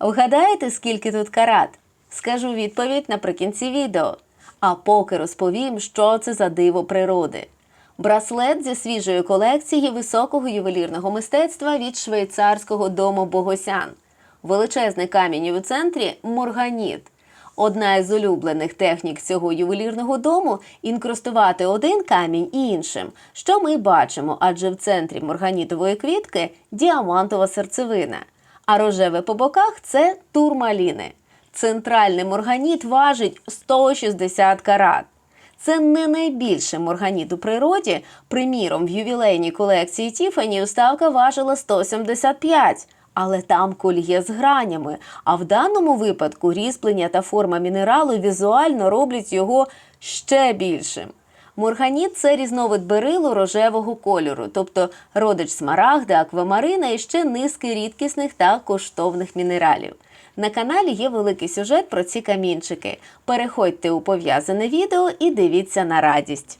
Вгадаєте, скільки тут карат? Скажу відповідь наприкінці відео. А поки розповім, що це за диво природи. Браслет зі свіжої колекції високого ювелірного мистецтва від швейцарського дому Богосян. Величезний камінь у центрі морганіт. Одна із улюблених технік цього ювелірного дому інкрустувати один камінь іншим, що ми бачимо, адже в центрі морганітової квітки діамантова серцевина, а рожеве по боках це турмаліни. Центральний морганіт важить 160 карат. Це не найбільше морганіт у природі. Приміром, в ювілейній колекції Тіфані уставка важила 175, але там кольє з гранями. А в даному випадку різьблення та форма мінералу візуально роблять його ще більшим. Морганіт це різновид берилу рожевого кольору, тобто родич смарагда, аквамарина і ще низки рідкісних та коштовних мінералів. На каналі є великий сюжет про ці камінчики. Переходьте у пов'язане відео і дивіться на радість.